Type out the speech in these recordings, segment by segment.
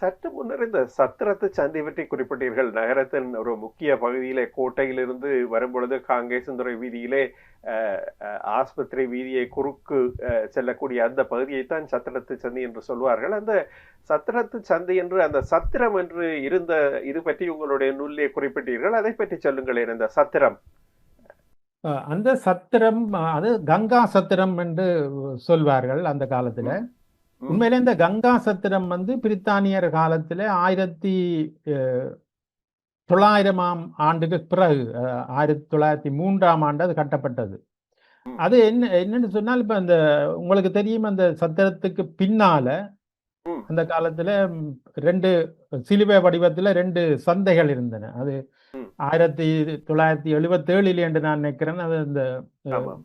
சற்று முன்னர் இந்த சத்திரத்து சந்தை பற்றி குறிப்பிட்டீர்கள். நகரத்தின் ஒரு முக்கிய பகுதியிலே கோட்டையிலிருந்து வரும்பொழுது காங்கேசந்துறை வீதியிலே ஆஸ்பத்திரி வீதியை குறுக்கு செல்லக்கூடிய அந்த பகுதியைத்தான் சத்திரத்து சந்தை என்று சொல்வார்கள். அந்த சத்திரத்து சந்தை என்று அந்த சத்திரம் என்று இருந்த இது பற்றி உங்களுடைய நூலிலே குறிப்பிட்டீர்கள். அதை பற்றி சொல்லுங்களேன் இந்த சத்திரம். அந்த சத்திரம் அது கங்கா சத்திரம் என்று சொல்வார்கள் அந்த காலத்துல. உண்மையிலே இந்த கங்கா சத்திரம் வந்து பிரித்தானியர் காலத்துல ஆயிரத்தி தொள்ளாயிரமாம் ஆண்டுக்கு பிறகு ஆயிரத்தி தொள்ளாயிரத்தி மூன்றாம் ஆண்டு அது கட்டப்பட்டது. அது என்ன என்னன்னு சொன்னால் இப்ப அந்த உங்களுக்கு தெரியும் அந்த சத்திரத்துக்கு பின்னால. அந்த காலத்துல ரெண்டு சிலுவை வடிவத்துல ரெண்டு சந்தைகள் இருந்தன அது. ஆயிரத்தி தொள்ளாயிரத்தி எழுபத்தி ஏழில் என்று நான் நினைக்கிறேன் அது ஆமாம்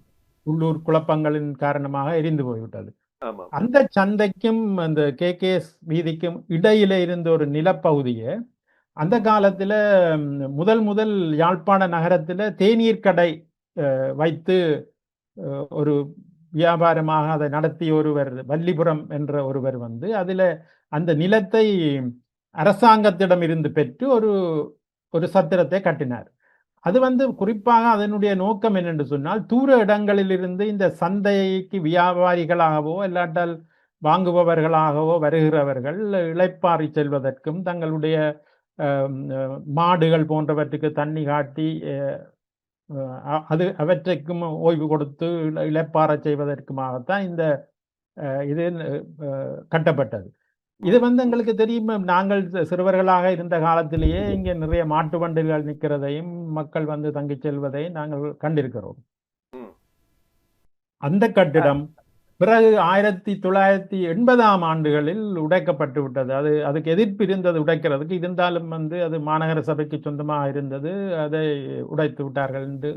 உள்ளூர் குழப்பங்களின் காரணமாக எரிந்து போய்விட்டது அந்த சந்தைக்கும் அந்த கேகேஎஸ் வீதிக்கும் இடையில இருந்த ஒரு நிலப்பகுதியை அந்த காலத்துல முதல் முதல் யாழ்ப்பாண நகரத்துல தேநீர் கடை வைத்து ஒரு வியாபாரமாக அதை நடத்திய ஒருவர் வல்லிபுரம் என்ற ஒருவர் வந்து அதில் அந்த நிலத்தை அரசாங்கத்திடம் இருந்து பெற்று ஒரு ஒரு சத்திரத்தை கட்டினார். அது வந்து குறிப்பாக அதனுடைய நோக்கம் என்னென்று சொன்னால் தூர இடங்களிலிருந்து இந்த சந்தைக்கு வியாபாரிகளாகவோ இல்லாட்டால் வாங்குபவர்களாகவோ வருகிறவர்கள் இளைப்பாறி செல்வதற்கும் தங்களுடைய மாடுகள் போன்றவற்றுக்கு தண்ணி காட்டி அது அவற்றைக்கும் ஓய்வு கொடுத்து இள- செய்வதற்குமாகத்தான் இந்த இது கட்டப்பட்டது. இது வந்து எங்களுக்கு தெரியும் நாங்கள் சிறுவர்களாக இருந்த காலத்திலேயே இங்கே நிறைய மாட்டு வண்டிகள் நிற்கிறதையும் மக்கள் வந்து தங்கிச் செல்வதையும் நாங்கள் கண்டிருக்கிறோம். அந்த கட்டிடம் பிறகு ஆயிரத்தி தொள்ளாயிரத்தி எண்பதாம் ஆண்டுகளில் உடைக்கப்பட்டு விட்டது. அது அதுக்கு எதிர்ப்பு இருந்தது உடைக்கிறதுக்கு. இருந்தாலும் வந்து அது மாநகர சபைக்கு சொந்தமாக இருந்தது. அதை உடைத்து விட்டார்கள் என்று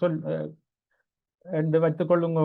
சொல் என்று வைத்துக் கொள்ளுங்க